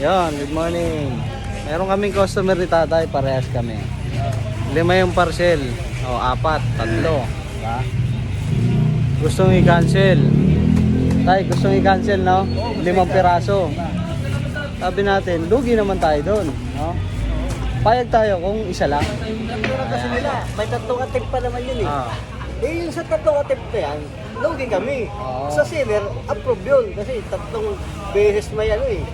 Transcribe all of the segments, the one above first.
Yan, good morning. Meron kaming customer ni tatay, parehas kami. Lima yung parcel. O, apat, tatlo. Diba? Gustong i-cancel. Tay, gustong i-cancel, no? Limang piraso. Sabi natin, lugi naman tayo doon, no? Payag tayo kung isa lang. Kasi nila, may tatlong attempt pa naman yun eh. Ah. Eh yung sa tatlong attempt na yan, logi kami. Oo. Sa seller, approve yun. Kasi tatlong beses may ano eh.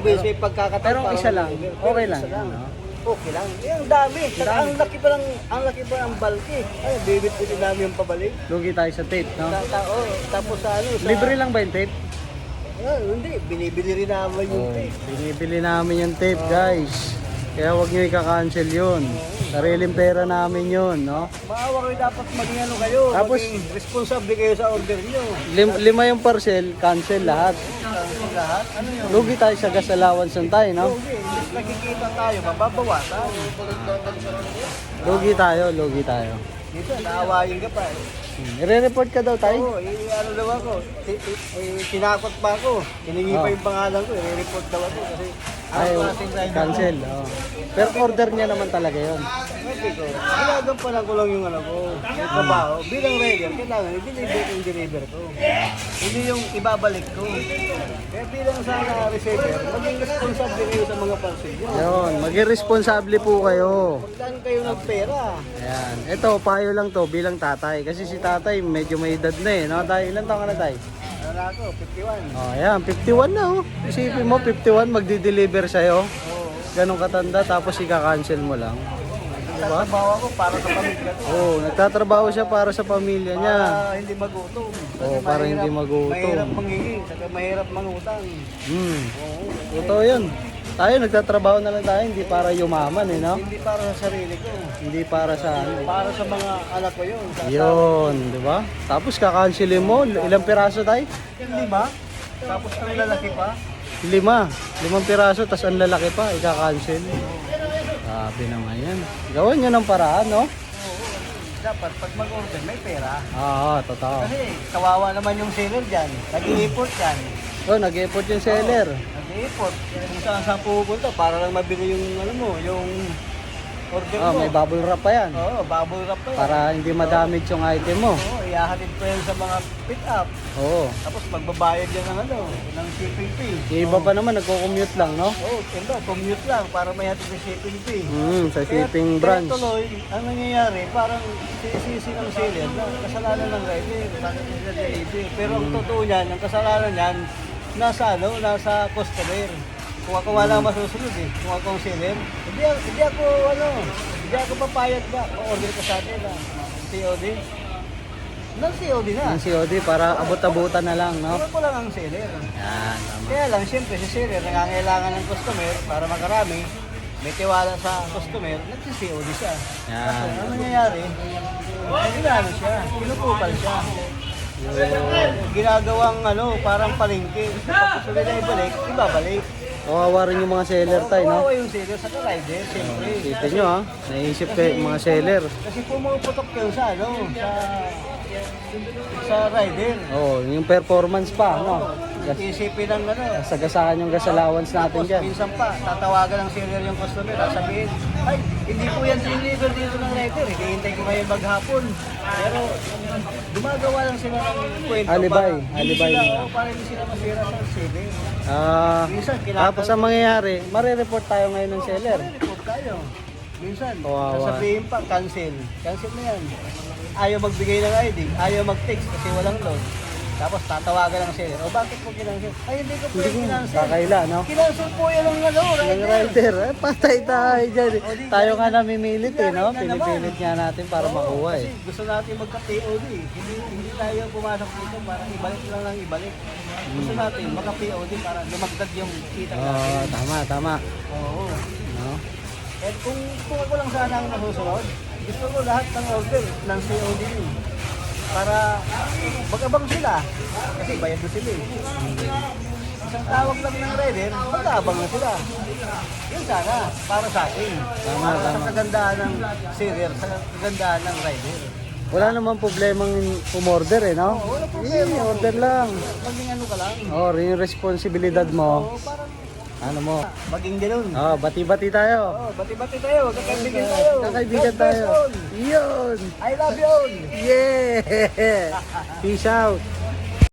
Beses may pagkakataon. Pero isa lang, okay lang isa yan, no? Okay lang. Eh, ang dami. Saka dami. ang laki pa lang, ang laki pa ang bulky. Ay, bibit ko din namin yung pabalik. Lugi tayo sa tape, no? Ta- ta- oh, tapos sa ano, sa... Libre lang ba yung tape? Ah, hindi, binibili rin naman yung Oh, tape. binibili namin yung tape, guys. Kaya huwag nyo i-cancel yun. Sariling pera namin yun, no? Maawa kayo dapat maging ano kayo, Tapos- maging responsable kayo sa order nyo. Lim- lima yung parcel, cancel lahat. Sa lahat, ano yun? Lugi tayo sa gas allowance ng tayo, no? Imbes nakikita tayo, mababawasan. Lugi tayo, lugi tayo. Dito, naawayin ka pa eh. Hmm. I-report ka daw tayo. Oo, eh, ano daw ako, ti- ti- eh, tinakot pa ako. Hiningi pa Oh. yung pangalan ko, i-report daw ako kasi Ay, cancel. Oh. Pero order niya naman talaga yon. Sabi ko, ginagampanan ko lang yung ano ko, yung trabaho. Bilang rider, kailangan i-deliver yung deliver ko. Hindi yung ibabalik ko. Kaya bilang sana receiver, maging responsable kayo sa mga parcel. Yun, maging responsable po kayo. Magkaan kayo ng pera. Ayan. Ito, payo lang to bilang tatay. Kasi si tatay medyo may edad na eh. No, tay? Ilan taon ka na tay? Na ako, 51. Oh, ayan. 51 na oh. Isipin mo, 51 magdi-deliver sa'yo. Oo. Ganong katanda, tapos ika-cancel mo lang. Diba? Trabaho ako para sa pamilya ko. Oo, oh, nagtatrabaho siya para sa pamilya niya. Para hindi magutom. Kasi Oo, para hindi magutom. Mahirap mangingi, saka mahirap mangutang. Hmm. Oo. Totoo yun. Tayo, nagtatrabaho na lang tayo, hindi para yumaman eh, no? Hindi para sa sarili ko. Hindi para sa ano. Para sa mga anak ko yun. Sa Yun, di ba? Tapos kakansilin mo, ilang piraso tayo? Lima, tapos ang lalaki pa. Lima. Limang piraso, tas ang lalaki pa, ika-cancel. Sabi naman yan. Gawin nyo ng paraan, no? Oo. Dapat pag mag-order, may pera. Oo, totoo. Kasi kawawa naman yung seller dyan. Nag-i-import yan. Oh, nag-effort yung seller. Nag-i-import. Kung saan saan pupunta para lang mabili yung ano mo, yung order Oh, mo. may bubble wrap pa yan. Oo, bubble wrap pa yan. Para hindi madamage yung item mo. Oo, ihahatid ko yan sa mga pick-up. Oo. Tapos magbabayad yan ng ano, ng shipping fee. Yung iba pa naman, nagko-commute lang, no? Oo, oh, commute lang para may hatid ng shipping fee. Hmm, sa Kaya- shipping kaya branch. tuloy, ang nangyayari, parang sisisi ng seller na kasalanan ng rider, bakit nila deliver. Pero ang totoo niyan, ang kasalanan niyan, nasa ano, nasa customer. Kung ako wala masusunod eh, kung ako ang seller, hindi, hindi ako ano, hindi ako papayag ba, order ka sa atin ah, COD. Nang COD na. Yung COD para abot-abutan na lang, no? Ako ko lang ang seller. Yan, tama. Kaya lang, siyempre, si seller nangangailangan ng customer para makarami, may tiwala sa customer, nagsi-COD siya. Yan. Kasi ano nangyayari? Ginano siya, pinupupal siya. Ginagawang ano, parang palengke. Gusto nila ibalik, ibabalik. Kawawa rin yung mga seller tayo, no? Kawawa yung seller sa rider, siyempre. Isipin nyo, ha? Naisip kayo yung mga seller. Kasi pumuputok kayo sa ano, sa sa rider. Oo, oh, yung performance pa, no? Isipin ng ano, Sagasaan yung gas allowance natin Tapos dyan. minsan pa, tatawagan ng seller yung customer, sasabihin, ay, hindi po yan deliver dito ng rider, eh. hihintay ko kayo maghapon. Pero, gumagawa lang sila ng kwento. Alibay, para, hindi alibay sila, nila. oh, para hindi sila masira sa seller. Ah, Minsan, kinakal- tapos ang mangyayari, marireport tayo ngayon ng seller. Report tayo. Minsan, Kawawa. sasabihin pa, cancel. Cancel na yan. Ayaw magbigay ng ID, ayaw mag-text kasi walang load. Tapos tatawagan ng seller, o bakit po kinancel? Ay, hindi ko po yung kinancel. Kakaila, no? Kinancel po yan ng ano, Yung rider. rider, eh, patay tayo dyan. eh. Tayo nga namimilit eh, no? Pinipilit nga natin para Oo, makuha eh. Kasi gusto natin magka-POD. Hindi, hindi tayo pumasok dito para ibalik lang lang ibalik. Gusto natin magka-POD para lumagdag yung kita Oo, natin. tama, tama. Oo. No? At kung, kung ako lang sana ang nasusunod, gusto ko lahat ng order ng COD yun. Para mag-abang sila. Kasi bayad na sila eh. Isang tawag lang ng rider, mag-aabang na sila. Yun sana, para sa akin. Tama, para sa tama. kagandahan ng seller, sa kagandahan ng rider. Wala namang problemang umorder eh, no? Oo, wala problema. Eh, order lang. Maging ano ka lang. Oh, yung responsibilidad mo. Oo, parang Ano mo? Maging ganun. Oh, bati-bati tayo. Oh, bati-bati tayo, magkakaibigan tayo. Kakaibigan tayo. Yun! I love you. Yeah! Peace out!